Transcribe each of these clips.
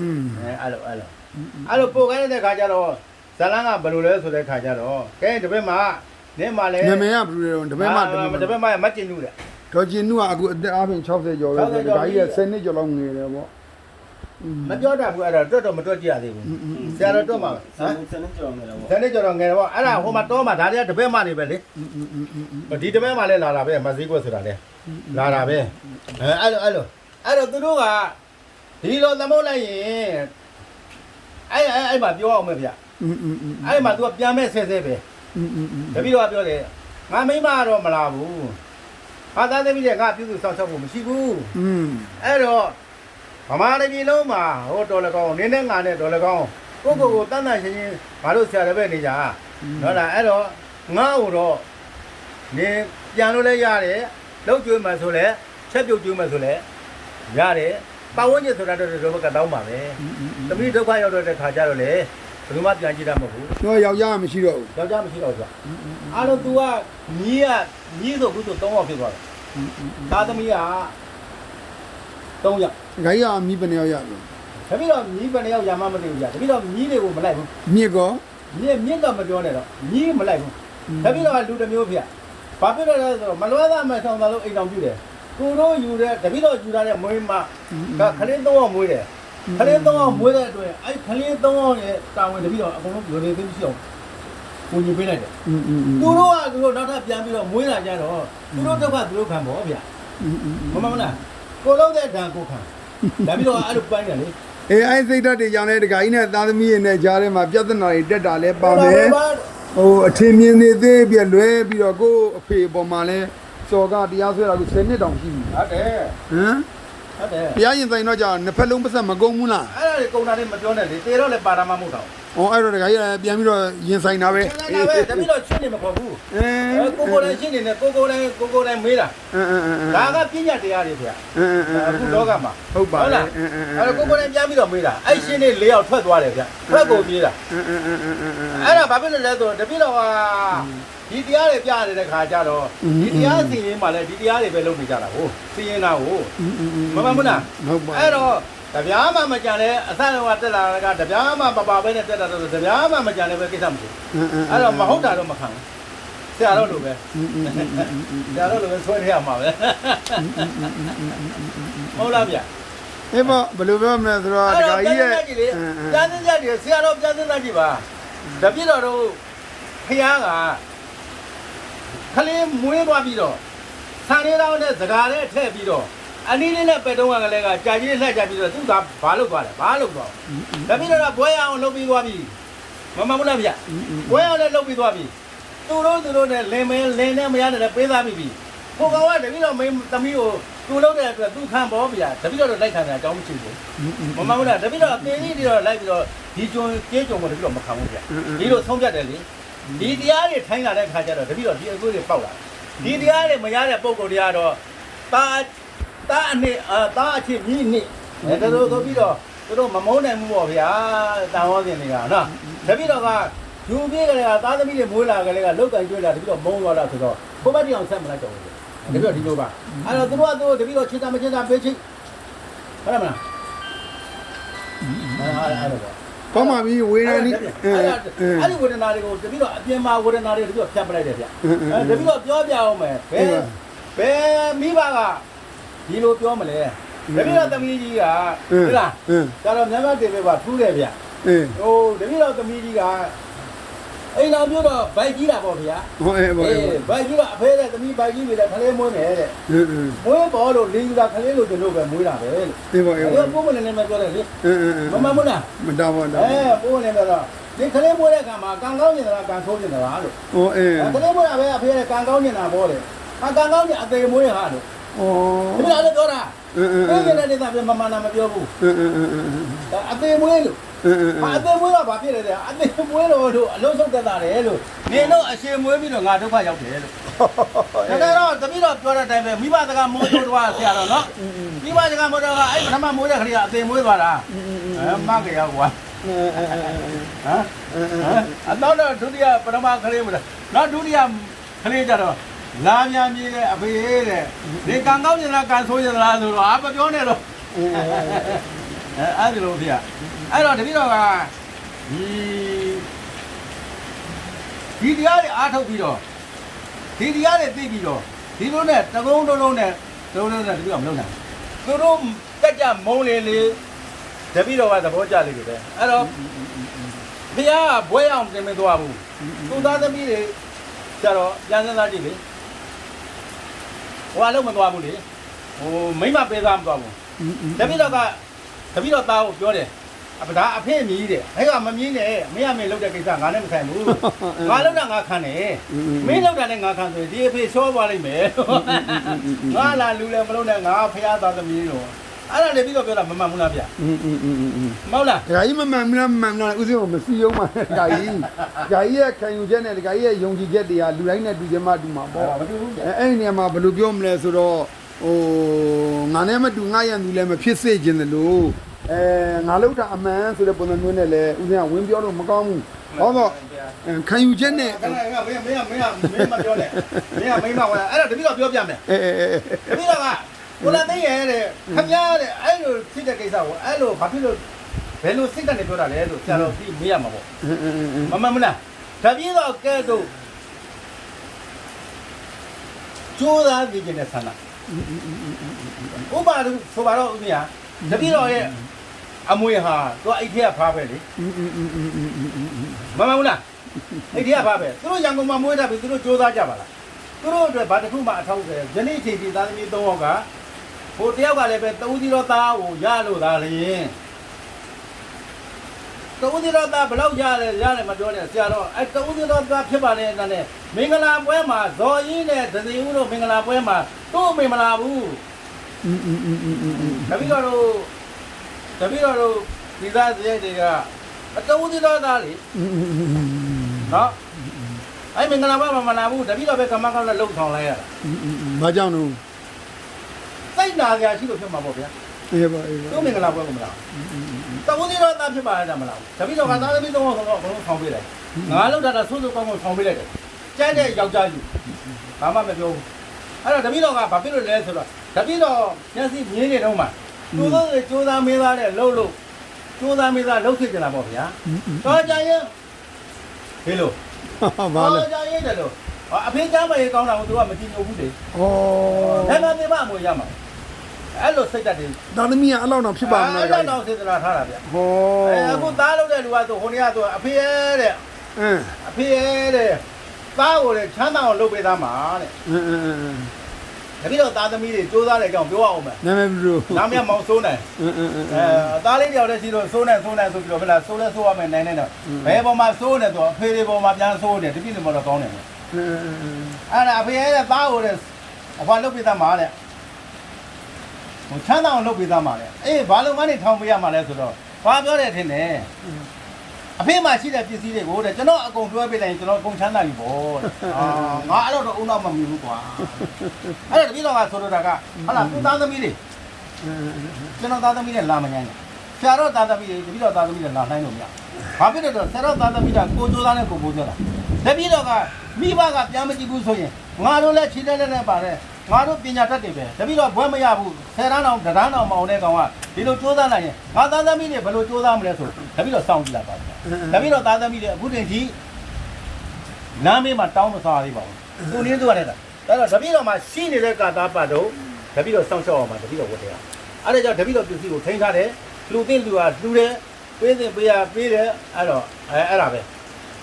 อืมအဲအဲ့လိုအဲ့လိုအဲ့လိုပို့ခိုင်းတဲ့ခါကျတော့ဇလန်းကဘယ်လိုလဲဆိုတဲ့ခါကျတော့ကဲတပည့်မနေမှလည်းနာမည်ကဘယ်လိုလဲတပည့်မတပည့်မတပည့်မမကျင်ဘူးတဲ့ဒေါ်ကျင်နုကအခုအသက်အားဖြင့်60ကျော်ပဲဆိုတော့ဒါကြီးက10နှစ်ကျော်လောက်ငယ်တယ်ပေါ့မပြောတတ်ဘူးအဲ့ဒါတွတ်တော့မတွတ်ကြရသေးဘူးဆရာတော့တွတ်မှာပဲဟမ်ဆယ်နှစ်ကျော်ငယ်တော့ပေါ့ဆယ်နှစ်ကျော်တော့ငယ်တော့ပေါ့အဲ့ဒါဟိုမှာတော့မှာဒါတွေကတပည့်မနေပဲလေဒီတပည့်မလည်းလာတာပဲမစည်းကွက်ဆိုတာလေလာတာပဲအဲအဲ့လိုအဲ့လိုအဲ့တော့သူတို့က ဒီလိုသမုတ်လိုက်ရင်အဲ့အဲ့အဲ့မှာပြောအောင်မယ်ဗျ อืมอืมอืม အဲ့မှာ तू ကပြန်မဲ့ဆဲဆဲပဲ อืมอืมอืม တပည့်တော်ကပြောတယ်ငါမိမကတော့မလာဘူးဟာသားသမီးတွေကငါပြုစုစောင့်ရှောက်ဖို့မရှိဘူး อืม အဲ့တော့ဗမာပြည်ပြည်လုံးမှာဟိုတော်လကောင်းနင်းနဲ့ငါနဲ့တော်လကောင်းကိုကိုကိုတန်းတန်းရှင်းရှင်းဘာလို့ဆရာတပည့်နေကြဟုတ်လားအဲ့တော့ငါ့ကိုတော့နေပြန်လို့လည်းရတယ်လောက်ကျွေးမှဆိုလဲချက်ပြုတ်ကျွေးမှဆိုလဲရတယ် ပတ်ဝန်းကျင်ဆိုတာတော့ဒီဘက်ကတောင်းပါပဲသမီးဒုက္ခရောက်တော့တဲ့ခါကျတော့လေဘယ်သူမှပြန်ကြည့်တတ်မဟုတ်ဘူးတော့ယောက်ျားမရှိတော့ဘူးယောက်ျားမရှိတော့ဘူးအားလုံး तू ကညီးကညီးဆိုခုဆို3ယောက်ဖြစ်သွားတယ်သားသမီးက3ယောက်ဂိုင်းကမိဘနှစ်ယောက်ရတယ်တပိတော့ညီးဘယ်နှယောက်ရမှမသိဘူးကြာတပိတော့ညီးတွေကိုမလိုက်ဘူးမြစ်ကောညီးမြင့်တော့မပြောနဲ့တော့ညီးမလိုက်ဘူးတပိတော့လူတစ်မျိုးဖြစ်ဘာဖြစ်လို့လဲဆိုတော့မလွဲသားမဆောင်တာလို့အိမ်တော်ပြုတယ် သူတို့ယူတဲ့တပိတော့ယူထားတဲ့မွေးမကခလင်းသုံးအောင်မွေးတယ်ခလင်းသုံးအောင်မွေးတဲ့အတွက်အဲ့ခလင်းသုံးအောင်ရဲ့တာဝန်တပိတော့အကုန်လုံးလူတွေသိမရှိအောင်ကိုညပေးလိုက်တယ်သူတို့ကသူတို့နောက်ထပ်ပြန်ပြီးတော့မွေးလာကြတော့သူတို့တော့ကသူတို့ခံပေါ့ဗျာမမမလားကိုလုံးတဲ့ဒဏ်ကိုခံဒါပြီးတော့အဲ့လိုပိုင်းတယ်လေအေးအဲ့စိတ်ဓာတ်တွေကြောင့်လည်းဒကာကြီးနဲ့သားသမီးတွေနဲ့ကြားထဲမှာပြဿနာတွေတက်တာလဲပါမယ်ဟိုအထင်မြင်နေသေးပြလွဲပြီးတော့ကို့အဖေအပေါ်မှာလည်း ကတရားဆွဲတာကို10နှစ်တောင်ရှိပြီဟုတ်တယ်ဟမ်ဟုတ်တယ်တရားရင်ဆိုင်တော့ကြာနှစ်ဖက်လုံးပတ်သက်မကုန်ဘူးလားအဲ့ဒါလေကုံတာလေးမပြောနဲ့လေတေတော့လေပါရမမဟုတ်တော့။ အော်အဲ့တော့ဒကာကြီးကပြန်ပြီးတော့ရင်ဆိုင်တာပဲအဲ့ဒါပဲတပြီးတော့ရှင်းနေမခေါ်ဘူး။အဲအဲကိုကိုလည်းရှင်းနေတယ်ကိုကိုလည်းကိုကိုလည်းမေးတာအဲအဲအဲဒါကပညာတရားတွေဗျာအဲအဲအခုလောကမှာဟုတ်ပါဟုတ်လားလားအဲ့တော့ကိုကိုလည်းပြန်ပြီးတော့မေးတာအဲ့ရှင်းနေ၄ယောက်ထွက်သွားတယ်ဗျာထွက်ကိုပြေးတာအဲအဲအဲအဲအဲအဲ့ဒါဘာဖြစ်လို့လဲဆိုတော့တပိတော့ဟာဒီတရားတွေပြနေတဲ့ခါကျတော့ဒီတရားစီရင်မှလည်းဒီတရားတွေပဲလုပ်နေကြတာကိုစီရင်တာကို မမမလားဟုတ်ပါအဲ့တော့ တပြားမှမကြံတဲ့အဆန်တော်ကတက်လာတာကတပြားမှမပါဘဲနဲ့တက်တာတော့တပြားမှမကြံလည်းပဲကိစ္စမရှိဘူးအဲ့တော့မဟုတ်တာတော့မခံဘူးဆရာတော်လိုပဲဆရာတော်လိုပဲဆွဲထရမှာပဲဟုတ်လားဗျအေးပေါ့ဘယ်လိုပြောမလဲဆိုတော့ဒကာကြီးရဲ့ပြန်စင်းကြည့်ဆရာတော်ပြန်စင်းကြည့်ပါတပြည့်တော်တို့ဖះကခလေးမွေးသွားပြီးတော့ဆန်လေးတောင်းနဲ့စကားနဲ့ထည့်ပြီးတော့ အနည်းလေးနဲ့ပဲတုံးကလည်းကကြာကြီးလှက်ကြပြီးတော့သူကဘာလုပ်သွားလဲဘာလုပ်သွားတပြည့်တော်ကဘွဲရအောင်လုပ်ပြီးသွားပြီမမမလားဗျဘွဲအောင်လည်းလုပ်ပြီးသွားပြီသူတို့သူတို့နဲ့လင်မင်းလင်နဲ့မရတဲ့ပေးသားပြီကိုကောင်ကတပြည့်တော်မင်းသမီးကိုသူလုပ်တဲ့အတွက်သူခံပေါ်ဗျာတပြည့်တော်လိုက်ခံတာအကြောင်းမရှိဘူးမမဟုတ်လားတပိတော့အသေးလေးတွေတော့လိုက်ပြီးတော့ဒီကျွန်းကျေးကျွန်းကိုတပိတော့မခံဘူးဗျဒီလိုဆုံးဖြတ်တယ်လေဒီတရားတွေထိုင်းလာတဲ့ခါကျတော့တပိတော့ဒီအကွေးတွေပေါက်လာဒီတရားတွေမရတဲ့ပုံကိုယ်တွေကတော့တာ တာအနေအာတာအချင်းမြင့်နေအဲဒါတို့ဆိုပြီးတော့သူတို့မမုန်းနိုင်ဘူးပေါ့ဗျာတာဟောတင်နေတာနော်တပိတော့ကယူပြေးကြတဲ့သားသမီးတွေမွေးလာကြတဲ့ကလောက်ကင်ကျွေးလာတပိတော့မုန်းသွားတာဆိုတော့ကိုမတိအောင်ဆက်မလိုက်တော့ဘူးတပိတော့ဒီလိုပါအဲ့တော့သူတို့ကသူတို့တပိတော့ချစ်တာမချစ်တာပေးချိဟုတ်လားမလားအဲ့အဲ့တော့ကောင်းပါပြီဝေဒနီအဲ့ဒီဝေဒနာတွေကိုတပိတော့အပြင်မှာဝေဒနာတွေတပိတော့ဖြတ်ပလိုက်တယ်ဗျအဲတပိတော့ပြောပြအောင်မယ်ဘယ်ဘယ်မိဘက ဒီလိုပြောမလဲတပိတော့သမီးကြီးကဟုတ်လားအင်းဒါတော့မြန်မာတေပဲပါထူးတယ်ဗျအင်းဟိုတပိတော့သမီးကြီးကအိမ်တော်ပြောတော့ဘိုက်ကြီးတာပေါ့ဗျာဟောအေးပါအေးအေးဘိုက်ကြီးကအဖေတဲ့သမီးဘိုက်ကြီးပဲခလေးမွေးနေတဲ့အင်းအင်းမွေးပေါ်လို့လင်းကခလေးလို့ကျွန်တော်ပဲမွေးတာပဲလို့အေးပါအေးအဲ့ပါတော့ပုံမနေနေမပြောတယ်လေအင်းအင်းမမမလားမတော်ပါတော့အဲပိုးနေတော့ဒီခလေးမွေးတဲ့ကံမှာကံကောင်းနေတာကံဆိုးနေတာလို့ဟောအေးခလေးမွေးတာပဲအဖေကကံကောင်းနေတာပေါ့လေအကံကောင်းနေအသေးမွေးဟာလို့ ဩဒီလိုလည်းပြောတာအင်းအင်းအဒီင်းကနေ့နေတာပြမမနာမပြောဘူးအင်းအင်းအင်းအင်းအသေးမွေးလို့အင်းအင်းအသေးမွေးတော့ဘာဖြစ်လဲတဲ့အသေးမွေးတော့လို့အလုံးစုံတက်တာတယ်လို့နေတော့အရှင်မွေးပြီးတော့ငါဒုက္ခရောက်တယ်လို့ဒါကြတော့တပိတော့ပြောတဲ့အတိုင်းပဲမိဘစကားမိုးချိုးတော့ဆရာတော်နော်မိဘစကားမိုးတော့ကအဲ့ပထမမွေးတဲ့ခလေးကအသေးမွေးသွားတာအဲမကရကွာဟမ်ဟမ်အတော့တော့ဒုတိယပထမကလေးမလားနောက်ဒုတိယကလေးကြတော့ လာမြန်မြေတဲ့အဖေတဲ့ဒီကံကောင်းကျင်လားကံဆိုးကျင်လားဆိုတော့အာမပြောနဲ့တော့အဲအဲ့ဒီလိုဖေအဲ့တော့တပည့်တော်ကဒီဒီတရားတွေအားထုတ်ပြီးတော့ဒီတရားတွေသိပြီးတော့ဒီလိုနဲ့တကုံးတုံးလုံးနဲ့တုံးလုံးနဲ့တပည့်တော်မလုပ်နိုင်ဘူးသူတို့တက်ကြမုံလေလေတပည့်တော်ကသဘောကျလေပဲအဲ့တော့ဘုရားကဘွဲအောင်တင်မသွားဘူးသူသားသမီးတွေကျတော့ပြန်စမ်းစားကြည့်လေ ဟိုအလုံးမသွားဘူးလေဟိုမိမပေးသားမသွားဘူးတပည့်တော်ကတပည့်တော်သားကိုပြောတယ်အပဒါအဖေမြည်တယ်အဲ့ကမမြည်နဲ့မင်းအမေလောက်တဲ့ကိစ္စငါနဲ့မဆိုင်ဘူးငါလောက်တာငါခံတယ်မင်းလောက်တာလည်းငါခံဆိုရင်ဒီအဖေချောသွားလိမ့်မယ်ငါလာလူလည်းမလုံးနဲ့ငါဖះသားသမီးတော့ အဲ့ဒါလည်းပြီးတော့ပြောတာမမှန်ဘူးလားဗျ อืมอืมอืมอืม မဟုတ်လား ဒကာကြီးမမှန်မလားမမှန်မလားဥစဉ်ကမစီယုံပါနဲ့ဒကာကြီးဒကာကြီးရဲ့ခံယူချက်နဲ့ဒကာကြီးရဲ့ယုံကြည်ချက်တွေကလူတိုင်းနဲ့တူချင်မှတူမှာပေါ့ မတူဘူးဗျ အဲအဲ့ဒီနေရာမှာဘယ်လိုပြောမလဲဆိုတော့ဟိုငါနဲ့မတူငါရန်သူလည်းမဖြစ်စေခြင်းတယ်လို့အဲငါလောက်တာအမှန်ဆိုတဲ့ပုံစံမျိုးနဲ့လည်းဥစဉ်ကဝင်ပြောလို့မကောင်းဘူးဟောတော့အဲခံယူချက်နဲ့ ခဏကမင်းမင်းမင်းမင်းမပြောနဲ့မင်းကမိမဝါအဲ့ဒါတပည့်တော်ပြောပြမယ် အဲအဲအဲ တပည့်တော်က ကိုလာသိရဲ့တဲ့ခမရတဲ့အဲ့လိုဖြစ်တဲ့ကိစ္စကိုအဲ့လိုဘာဖြစ်လို့ဘယ်လိုစိတ်ကနေပြောတာလဲလို့ဆရာတော်ပြီးမေးရမှာပေါ့မမမလားတပြည့်တော့ကဲတော့ကျိုးသားကြည့်နေတဲ့ဆန္ဒဥပါဒဆိုပါတော့ဦးမရတပြည့်တော့ရဲ့အမွေဟာသူအဲ့ထက်ဖားပဲလေမမဘူးလားအဲ့ထက်ဖားပဲသူတို့ရန်ကုန်မှာမွေးတာပြီသူတို့ကျိုးသားကြပါလားသူတို့အတွက်ဘာတစ်ခုမှအထောက်အကူယနေ့ချိန်ဒီသားသမီး၃ယောက်က ဟိုတယောက်ကလည်းပဲတူးစီတော့သားကိုရလို့သားလျင်တူဦးစီတော်သားဘယ်လောက်ရတယ်ရတယ်မပြောနဲ့ဆရာတော်အဲတူဦးစီတော်သားဖြစ်ပါလေအဲ့ဒါနဲ့မင်္ဂလာပွဲမှာဇော်ကြီးနဲ့ဒသိဦးတို့မင်္ဂလာပွဲမှာတို့မင်္ဂလာဘူးတပည့်တော်တို့တပည့်တော်တို့ဒီသားစရိုက်တွေကအတူဦးစီတော်သားလေနော်အဲမင်္ဂလာပွဲမှာမလာဘူးတပည့်တော်ပဲကမ္မကောက်နဲ့လှုပ်ဆောင်လိုက်ရတာဘာကြောင့်လို့စိတ် နာစရာရှိလို့ဖြစ်မှာပေါ့ဗျာအေးပါအေးပါတို့မင်္ဂလာပွဲကိုမလာဘူးတူဦးစီတော်သားဖြစ်ပါလေမလာဘူးတပည့်တော်ကသားသမီးသုံးယောက်ဆိုတော့ဘုံဆောင်ပေးလိုက်ငါလှုပ်တာတော့ဆိုးဆိုးကောင်းကောင်းဆောင်ပေးလိုက်တယ်ကြိုက်တဲ့ယောက်ျားကြီးဘာမှမပြောဘူးအဲ့တော့တပည့်တော်ကဘာဖြစ်လို့လဲဆိုတော့တပည့်တော်မျက်စိမြင်နေတော့မှသူတို့ကကြိုးစားမင်းသားနဲ့လှုပ်လို့ကြိုးစားမင်းသားလှုပ်ဖြစ်ကြတာပေါ့ဗျာတော့ကြရင်ဘယ်လိုဘာလဲတော့ကြရင်တယ်လို့အဖေချမ်းမရေကောင်းတာကိုသူကမကြည့်ညိုဘူးလေဩဒါမှမင်းမအမွေရမှာ အဲ့လိုစိတ်တက်တယ်ဒါသမီးကအဲ့လောက်တော့ဖြစ်ပါမလားအဲ့တော့စေတနာထားတာဗျဟောအဲအခုသားလုပ်တဲ့လူကဆိုဟိုနေ့ကဆိုအဖေရဲ့တဲ့အင်းအဖေရဲ့တဲ့သားကိုလည်းချမ်းသာအောင်လုပ်ပေးသားမှာတဲ့အင်းအင်းအင်းတပည့်တော်သားသမီးတွေစူးစမ်းတဲ့အကြောင်းပြောအောင်မယ်နာမည်ဘယ်လိုနာမည်မောင်စိုးနိုင်အင်းအင်းအင်းအဲအသားလေးတယောက်တည်းရှိလို့စိုးနိုင်စိုးနိုင်ဆိုပြီးတော့ခလာစိုးလဲစိုးရမယ်နိုင်နေတော့ဘယ်ပေါ်မှာစိုးနေတော့အဖေတွေပေါ်မှာပြန်စိုးနေတပြည့်နေမတော့ကောင်းတယ်အင်းအင်းအင်းအဲ့ဒါအဖေရဲ့သားကိုလည်းအဖွာလုတ်ပေးသားမှာတဲ့ ဟိုချမ်းသာအောင်လုတ်ပေးသားမှာတဲ့အေးဘာလို့မနဲ့ထောင်ပေးရမှာလဲဆိုတော့ဘာပြောတယ်ထင်တယ်အဖေမှာရှိတဲ့ပစ္စည်းတွေကိုတဲ့ကျွန်တော်အကုန်တွဲပေးလိုက်ရင်ကျွန်တော်အကုန်ချမ်းသာပြီပေါ့တဲ့အာငါအဲ့တော့တော့အုံတော့မမြင်ဘူးကွာအဲ့ဒါတပည့်တော်ကဆိုတော့တာကဟာလာသူသားသမီးတွေကျွန်တော်သားသမီးနဲ့လာမညမ်းနဲ့ဆရာတော်သားသမီးတွေတပည့်တော်သားသမီးတွေလာနိုင်လို့မရဘာဖြစ်လို့လဲဆိုတော့ဆရာတော်သားသမီးကကိုကြိုးသားနဲ့ကိုပိုးကြတာတပည့်တော်ကမိဘကပြန်မကြည့်ဘူးဆိုရင်ငါတို့လည်းခြေတက်လက်နဲ့ပါတယ် ငါတို့ပညာတတ်တယ်ပဲတပည့်တော်ဘွဲမရဘူးဆယ်တန်းအောင်တန်းအောင်မအောင်တဲ့ကောင်ကဒီလိုကြိုးစားလိုက်ရင်ငါသားသမီးတွေဘယ်လိုကြိုးစားမလဲဆိုတပည့်တော်စောင့်ကြည့်လိုက်ပါတပည့်တော်သားသမီးတွေအခုတင်ကြီးလမ်းမေးမှာတောင်းမစားသေးပါဘူးသူနင်းသူရတယ်အဲ့တော့တပည့်တော်မှာရှိနေတဲ့ကာသားပတ်တော့တပည့်တော်စောင့်ရှောက်အောင်ပါတပည့်တော်ဝတ်တယ်အဲ့ဒါကြောင့်တပိတော်ပစ္စည်းကိုထိန်းထားတယ်လူသိလူကလူတယ်ပေးသိပေးရပေးတယ်အဲ့တော့အဲအဲ့ဒါပဲ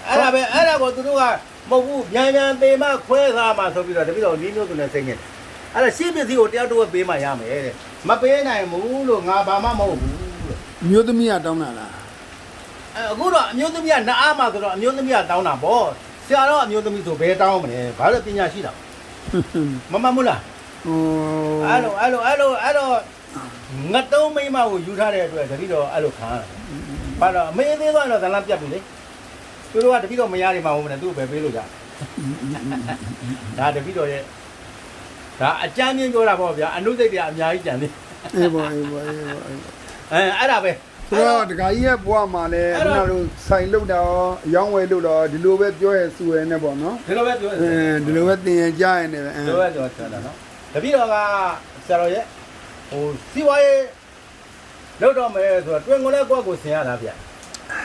အဲ့ဒါပဲအဲ့ဒါကိုသူတို့ကမဟုတ်ဘူးမြန်မြန်သေးမှခွဲသားမှဆိုပြီးတော့တပိတော်နီးမျိုးသူနဲ့စိတ်ညစ်တယ် အဲ့ဒါရှင်းပစ္စည်းကိုတယောက်တစ်ဝက်ပေးမှရမယ်တဲ့မပေးနိုင်ဘူးလို့ငါဘာမှမဟုတ်ဘူးလို့မျိုးသမီးကတောင်းတာလားအဲအခုတော့အမျိုးသမီးကနားအားမှဆိုတော့အမျိုးသမီးကတောင်းတာပေါ့ဆရာတော်အမျိုးသမီးဆိုဘယ်တောင်းမလဲဘာလို့ပညာရှိတာမမမလားဟိုအဲ့လိုအဲ့လိုအဲ့လိုအဲ့တော့ငတ်တုံးမိမကိုယူထားတဲ့အတွက်တတိတော့အဲ့လိုခံရတယ်။ဘာလို့အမေသေးသွားတော့ဇလန်းပြတ်ပြီလေ။သူတို့ကတတိတော့မရနေမှာမဟုတ်ဘူးနဲ့သူ့ကိုပဲပေးလို့ရ။ဒါတတိတော့ရဲ့ ဒါအကြမ်းမြင်ပြောတာပေါ့ဗျာအနုစိတ်တွေအများကြီးကြံနေအေးပါအေးပါအေးပါအေးပါအဲအဲ့ဒါပဲဆိုတော့ဒကာကြီးရဲ့ဘဝမှာလည်းကျွန်တော်တို့ဆိုင်လုတ်တာရောအယောင်းဝယ်လုတ်တော့ဒီလိုပဲပြောရစူရနေပေါ့နော်ဒီလိုပဲပြောရအဲဒီလိုပဲတင်ရကြရနေပဲဒီလိုပဲပြောချင်တာနော်တပည့်တော်ကဆရာတော်ရဲ့ဟိုစီဝါရေးလုတ်တော့မယ်ဆိုတော့တွင်ကိုလည်းကိုယ့်ကိုဆင်ရတာဗျ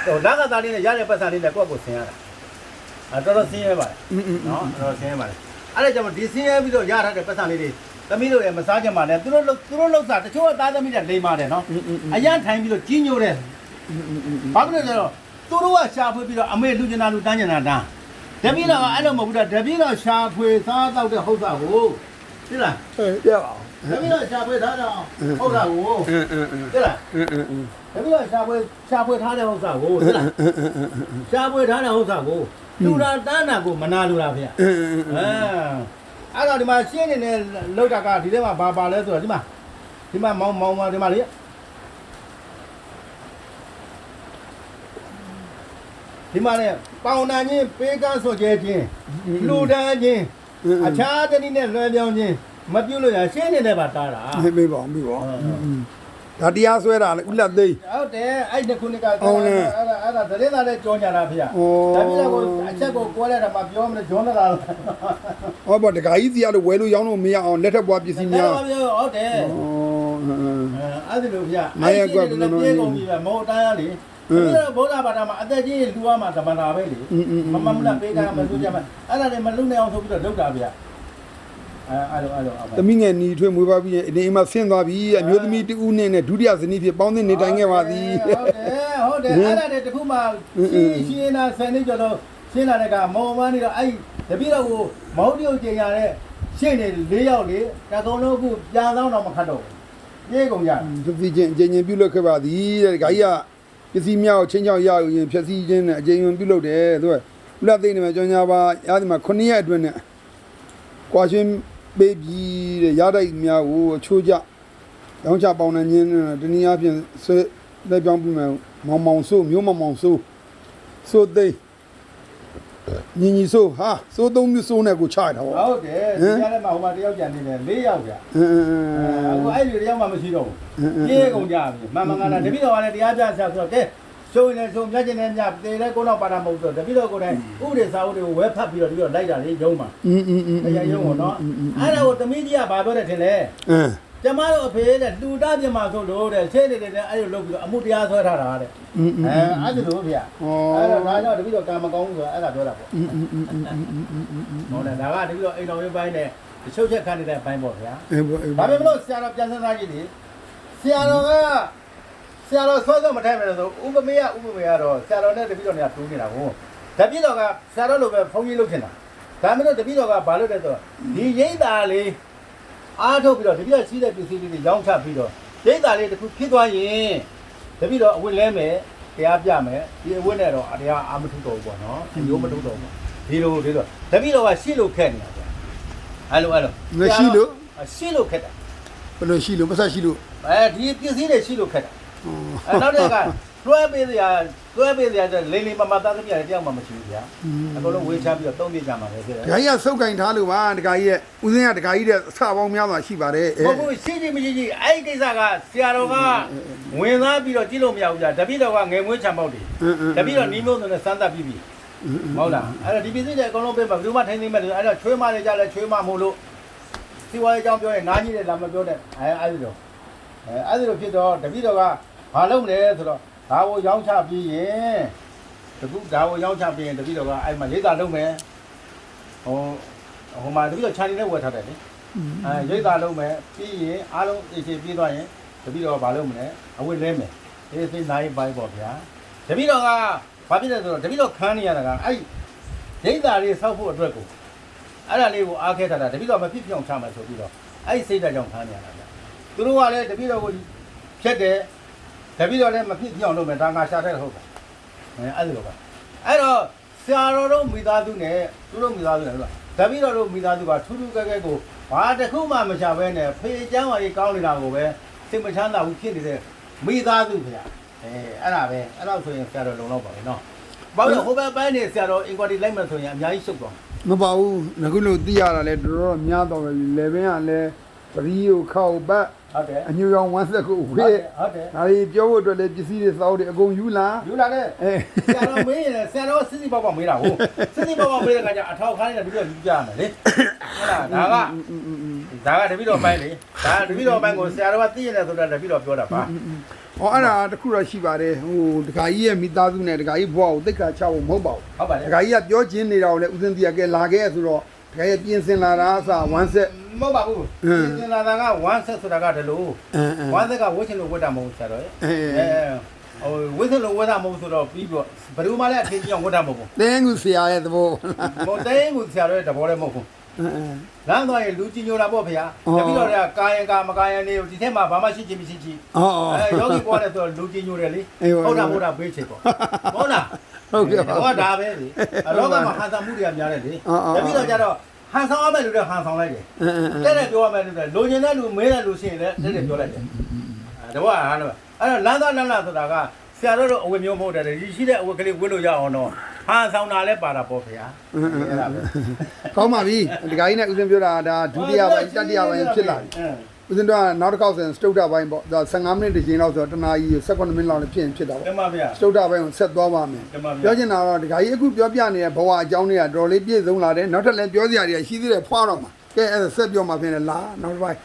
ဟိုလက်ကသားလေးနဲ့ရတဲ့ပတ်စံလေးနဲ့ကိုယ့်ကိုဆင်ရတာအဲတော်တော်ဆင်းရဲပါတယ်နော်တော်တော်ဆင်းရဲပါတယ် အဲ့ဒါကြောင့်ဒီဆင်းရဲပြီးတော့ရထားတဲ့ပတ်စံလေးတွေသမီးတို့လည်းမစားကြပါနဲ့သူတို့လှုပ်သူတို့လှုပ်စားတချို့ကသားသမီးတွေလိမ်ပါတယ်နော်အရန်ထိုင်ပြီးတော့ကြီးညိုတယ်ဘာဖြစ်လို့လဲဆိုတော့သူတို့ကရှာဖွေပြီးတော့အမေလူကျင်တာလူတန်းကျင်တာတန်းတပည့်တော်ကအဲ့လိုမဟုတ်ဘူးတပည့်တော်ရှာဖွေစားတော့တဲ့ဟုတ်တာကိုသိလားပြပါအောင်တပည့်တော်ရှာဖွေထားတာဟုတ်တာကိုသိလားတပည့်တော်ရှာဖွေရှာဖွေထားတဲ့ဟုတ်တာကိုသိလားရှာဖွေထားတဲ့ဟုတ်တာကို လူရာတန်းနာကိုမနာလူရာဗျာအင်းအဲအဲ့တော့ဒီမှာရှင်းနေတဲ့လောက်တာကဒီထဲမှာဘာပါလဲဆိုတော့ဒီမှာဒီမှာမောင်းမောင်းပါဒီမှာလေဒီမှာလေပေါင်တန်ချင်းပေးကန်းဆိုကြခြင်းလူတန်းချင်းအခြားတနည်းနဲ့လွှဲပြောင်းခြင်းမပြုတ်လို့ရရှင်းနေတယ်ပါတာလားမေးပါမေးပါ ဒါတရားဆွဲတာလေဥလက်သိန်း ဟုတ်တယ်အဲ့ဒီခုနှစ်ကဟုတ်တယ်အဲ့ဒါအဲ့ဒါသတိသားနဲ့ကြောညာတာဖေ။အိုး ဒါပြည့်တော့ကိုအချက်ကိုကိုယ်လည်းတော့မပြောမလို့ဂျွန်းတာလား။ဟောပေါ့ဒကာကြီးစီကတော့ဝယ်လို့ရောင်းလို့မရအောင်လက်ထက်ပွားပစ္စည်းများဩဟုတ်တယ်။ဟမ်ဟမ် အဲ့ဒီလိုဖေ။ပြေကုန်ပြီပဲမောတားရလေ။အဲ့ဒါဗုဒ္ဓဘာသာမှာအသက်ကြီးလူဝမှာတမနာပဲလေမမမလားပေးတာမလို့ကြမှာအဲ့ဒါလည်းမလုံနိုင်အောင်ဆိုပြီးတော့လုပ်တာဗျ အဲအဲ့လိုအဲ့လိုအဲ့သမီးငယ်ညီထွေးမွေးပါပြီးရင်အိမ်မှာဆင်းသွားပြီအမျိုးသမီးတူဦးနဲ့နဲ့ဒုတိယဇနီးဖြစ်ပေါင်းသင်းနေတိုင်းခဲ့ပါသည်ဟုတ်တယ်ဟုတ်တယ်အဲ့ဒါတည်းတခုမှရှင်းရှင်းနာဆယ်နှစ်ကျော်တော့ရှင်းလာတဲ့ကမောင်မန်းနေတော့အဲ့တပည့်တော်ကိုမဟုတ်တရုတ်ကျင်ရတဲ့ရှင်းနေ၄ယောက်လေတကုံလုံးအခုပြန်တော့တော့မခတ်တော့ဘူးပြေကုန်ကြတယ်သတိချင်းအကျဉ်းချင်းပြုလုပ်ခဲ့ပါသည်တဲ့ဒကာကြီးကပစ္စည်းများကိုချင်းချောက်ရယူရင်ဖြည့်ဆည်းခြင်းနဲ့အကျဉ်းဝင်ပြုလုပ်တယ်သူကဥလက်သိန်းနေမှာကြောင်းညာပါရသည်မှာ9ရက်အတွင်းနဲ့ကွာရှင် ပေးပြီးတဲ့ရတိုက်များကိုအချိုးကျရောင်းချပေါင်းနေခြင်းနဲ့တနည်းအားဖြင့်ဆွဲလက်ပြောင်းပြီးမှမောင်မောင်ဆိုးမျိုးမောင်မောင်ဆိုးဆိုးသိန်းညီညီဆိုးဟာဆိုးသုံးမျိုးဆိုးနဲ့ကိုချရတာဗောဟုတ်တယ်ဒီကနေ့မှဟိုမှာတယောက်ကြံနေတယ်၄ယောက်ကြာအင်းအင်းအအခုင်းအဲ့ဒီတယောက်မှမရှိတော့ဘူးပြေကုန်ကြပြီမမငါလာတပိတော်ကလည်းတရားပြဆရာဆိုတော့ကဲ ရှုံးနေဆုံးမြတ်ကျင်နေမြတ်တေလဲကိုနောက်ပါတာမဟုတ်တော့တပိတော့ကိုယ်တိုင်ဥပဒေစာအုပ်တွေကိုဝဲဖတ်ပြီးတော့တပိတော့လိုက်တာလေရုံးမှာอืมอืมอืมအရင်ရုံးပေါ့နော်အဲ့ဒါကိုတမိကြီးကဘာပြောတယ်ထင်လဲအင်းကျမတို့အဖေတဲ့လူတပြင်မှာဆိုလို့တဲ့ဆဲနေတယ်တဲ့အဲ့လိုလုပ်ပြီးတော့အမှုတရားဆွဲထားတာတဲ့อืมอืအဲมအဲ့ဒါလိုဗျာအဲ့တော့ဒါကြောင့်တပိတော့ကံမကောင်းဆိုတာအဲ့ဒါပြောတာပေါ့อืมอืมอืมอืมอืมอืมอืมဟုတ်တယ်ဒါကတပိတော့အိမ်တော်ရေးပိုင်းနဲ့ချုပ်ချက်ခံနေတဲ့အပိုင်းပေါ့ဗျာ အေးပေါ့အေးဒါပေပေါ့မဲ့လို့ဆရာတော်ပြန်စမ်းသားကြည့်လေဆရာတော်က ဆရာတော်ဆွဲတော့မထိုက်မယ်လို့ဆိုဥပမေယဥပမေယတော့ဆရာတော်နဲ့တပည့်တော်နဲ့တူးနေတာကိုတပည့်တော်ကဆရာတော်လိုပဲဖုန်းကြီးလုပ်ချင်တာဒါပေမဲ့တပည့်တော်ကဘာလုပ်လဲဆိုတော့ဒီရိတ်သားလေးအားထုတ်ပြီးတော့တပည့်တော်ရှိတဲ့ပစ္စည်းလေးတွေရောင်းချပြီးတော့ရိတ်သားလေးတစ်ခုဖြစ်သွားရင်တပည့်တော်အဝတ်လဲမယ်တရားပြမယ်ဒီအဝတ်နဲ့တော့အတရားအာမထုတော်ဘူးပေါ့နော်အယိုးမထုတော်ဘူးဒီလိုဒီလိုတပည့်တော်ကရှေ့လို့ခက်နေတာဗျအဲ့လိုအဲ့လိုရှေ့လို့ခက်တာဘယ်လိုရှိလို့ပတ်သက်ရှိလို့အဲဒီပစ္စည်းတွေရှိလို့ခက်တာ အဲနောက်တစ်ခါလွှဲပေးစရာလွှဲပေးစရာတဲ့လိမ့်လိမ့်မမသားသမီးတွေတယောက်မှမရှိဘူးဗျာအကုန်လုံးဝေချပြီးတော့သုံးပြကြမှာပဲဖြစ်တယ်ဒကာကြီးကစုပ်ကင်ထားလို့ပါဒကာကြီးရဲ့ဦးစင်းကဒကာကြီးတဲ့ဆပေါင်းများစွာရှိပါတယ်အဲဘုဘူးရှိရှိမရှိရှိအဲ့ဒီကိစ္စကဆရာတော်ကဝင်သားပြီးတော့ကြည့်လို့မရဘူးဗျာတပည့်တော်ကငယ်မွေးချံပေါက်တယ်အင်းအင်း တပည့်တော်နီးမျိုးစုံနဲ့စမ်းသပ်ပြီးပြီမဟုတ်လားအဲ့တော့ဒီပစ္စည်းတွေအကုန်လုံးပေးမှာဘယ်သူမှထိုင်သိမဲ့တယ်အဲ့တော့ချွေးမလေးကြလဲချွေးမမို့လို့စီဝါရေးအကြောင်းပြောရင်နားကြီးတယ်လာမပြောတဲ့အဲအဲ့ဒီတော့ အဲအဲ့ဒီလိုဖြစ်တော့တပည့်တော်ကဘာလုပ်လဲဆိုတော့ဒါကိုရောင်းချပြီးရင်တခုဒါကိုရောင်းချပြီးရင်တပည့်တော်ကအဲ့မှာရိတ်တာလုပ်မယ်ဟိုဟိုမှာတပည့်တော်ခြံနေနဲ့ဝယ်ထားတယ်လေအဲရိတ်တာလုံးမယ်ပြီးရင်အားလုံးအချိန်ပြေးသွားရင်တပည့်တော်ကဘာလုပ်မလဲအဝတ်လဲမယ်ဒီစိနိုင်ပိုင်းပေါ့ဗျာတပည့်တော်ကဘာဖြစ်လဲဆိုတော့တပည့်တော်ခန်းနေရတာကအဲ့ရိတ်တာလေးစောက်ဖို့အတွက်ကိုအဲ့ဒါလေးကိုအားခဲထားတာတပည့်တော်မဖြစ်ပြောင်းချမယ်ဆိုပြီးတော့အဲ့စိတ်ဓာတ်ကြောင့်ခန်းနေရတာဗျာ သူတို့ကလည်းတပည့်တော်ကိုဖြတ်တယ်တပည့်တော်လည်းမဖြစ်ပြောင်းလုပ်မယ်ဒါငါရှာတဲ့ဟုတ်ပါအဲအဲ့လိုပါအဲ့တော့ဆရာတော်တို့မိသားစုနဲ့သူတို့မိသားစုနဲ့ဟုတ်လားတပည့်တော်တို့မိသားစုကထူးထူးကဲကဲကိုဘာတစ်ခုမှမချဘဲနဲ့ဖေချမ်းဝါကြီးကောင်းနေတာကိုပဲစိတ်မချမ်းသာဘူးဖြစ်နေတဲ့မိသားစုခင်ဗျအဲအဲ့ဒါပဲအဲ့တော့ဆိုရင်ဆရာတော်လုံလောက်ပါပဲနော်ဘာလို့ဟိုဘက်ပိုင်းနေဆရာတော်အင်ကွာတီလိုက်မှဆိုရင်အများကြီးရှုပ်သွားမပါဘူးငါခုလို့သိရတာလဲတော်တော်များတော့ပဲလေဘင်းကလည်း ပရီးကိုခောက်ပတ်ဟုတ်တယ်အညူရောင်ဝမ်းဆက်ကိုဟုတ်ဝေးတယ်ဟုတ်တယ်ဒါတွေပြောဖို့အတွက်လည်းပစ္စည်းတွေစောက်တွေအကုန်ယူလာယူလာတဲ့အဲဆရာတော်မေးရင်ဆရာတော်စစ်စစ်ပေါက်ပေါက်မေးတာဟုတ်စစ်စစ်ပေါက်ပေါက်မေးတဲ့ခါကျအထောက်ခါးနဲ့တပည့်တော်ယူကြရမယ်လေဟုတ်လားဒါကဒါကတပည့်တော်ပိုင်းလေဒါတပည့်တော်ပိုင်းကိုဆရာတော်ကသိရတယ်ဆိုတာတပည့်တော်ပြောတာပါဟောအဲ့ဒါတခုတော့ရှိပါတယ်ဟိုဒကာကြီးရဲ့မိသားစုနဲ့ဒကာကြီးဘွားကိုသိက္ခာချဖို့မဟုတ်ပါဘူးဟုတ်ပါလေဒကာကြီးကပြောချင်းနေတာကိုလည်းဦးစင်းတီကကဲလာခဲ့ဆိုတော့ ဒကာကြီးပြင်ဆင်လာတာအစားဝမ်းဆက် မဟုတ်ပါဘူးဟမ်ဒီလာတာက1 set ဆိုတာကတလို့အင်းအင်း1 set ကဝှချင်လို့ဝှတာမဟုတ်ဘူးဆရာတော်ရဲ့အဲအဲဟိုဝှချင်လို့ဝှတာမဟုတ်ဆိုတော့ပြီးတော့ဘယ်သူမှလည်းအထင်ကြီးအောင်ဝှတာမဟုတ်ဘူးတင်းကူဆရာရဲ့သဘောမဟုတ်တိုင်းကိုဆရာတော်ရဲ့တဘောလည်းမဟုတ်ဘူးအင်းအင်း လမ်းသွားရင်လူကြီးညိုတာပေါ့ဗျာအော် တပည့်တော်တွေကကာယံကာမကာယံလေးကိုဒီထဲမှာဘာမှရှိချင်းမရှိချင်းအော်အော် အဲယောဂီပေါ်တယ်ဆိုတော့လူကြီးညိုတယ်လေအေးပါ ဟုတ်တာဟုတ်တာပေးချေပေါ့ဟုတ်လား ဟုတ်ကဲ့ပါတော့ဒါပဲလေအလောကမှာဟန်ဆောင်မှုတွေကများတယ်လေအော်အော်တပည့်တော်ကြတော့ဟန်ဆောင်ရမယ့်လူတွေဟန်ဆောင်လိုက်တယ်အင်းအင်းအင်း တဲ့တဲ့ပြောရမယ်လူတွေလိုချင်တဲ့လူမဲတဲ့လူရှိရင်လည်းတဲ့တဲ့ပြောလိုက်တယ်အဲတော့ဟာတော့အဲ့တော့လမ်းသားလမ်းလာဆိုတာကဆရာတို့တော့အဝတ်မျိုးမဟုတ်တယ်ဒီရှိတဲ့အဝတ်ကလေးဝတ်လို့ရအောင်တော့ဟန်ဆောင်တာလည်းပါတာပေါ့ဗျာအဲ့ဒါပဲ ကောင်းပါပြီဒကာကြီးနဲ့ဦးစင်းပြောတာဒါဒုတိယပိုင်းတတိယပိုင်းဖြစ်လာပြီ ဦးစင်းတို့ကနောက်တစ်ခေါက်ဆိုရင်စတုတ္တပိုင်းပေါ့ဒါ15မိနစ်တစ်ချိန်လောက်ဆိုတော့တနာကြီး18မိနစ်လောက်လည်းဖြစ်ရင်ဖြစ်တာတပေါ့မဗျာ စတုတ္တပိုင်းကိုဆက်သွားပါမယ်တမဗျာ ပြောချင်တာတော့ဒကာကြီးအခုပြောပြနေတဲ့ဘဝအကြောင်းတွေကတော်တော်လေးပြည့်စုံလာတယ်နောက်ထပ်လည်းပြောစရာတွေကရှိသေးတယ်ဖွာတော့မှာကဲအဲ့ဒါဆက်ပြောမှဖြစ်နေလားနောက်တစ်ပိုင်း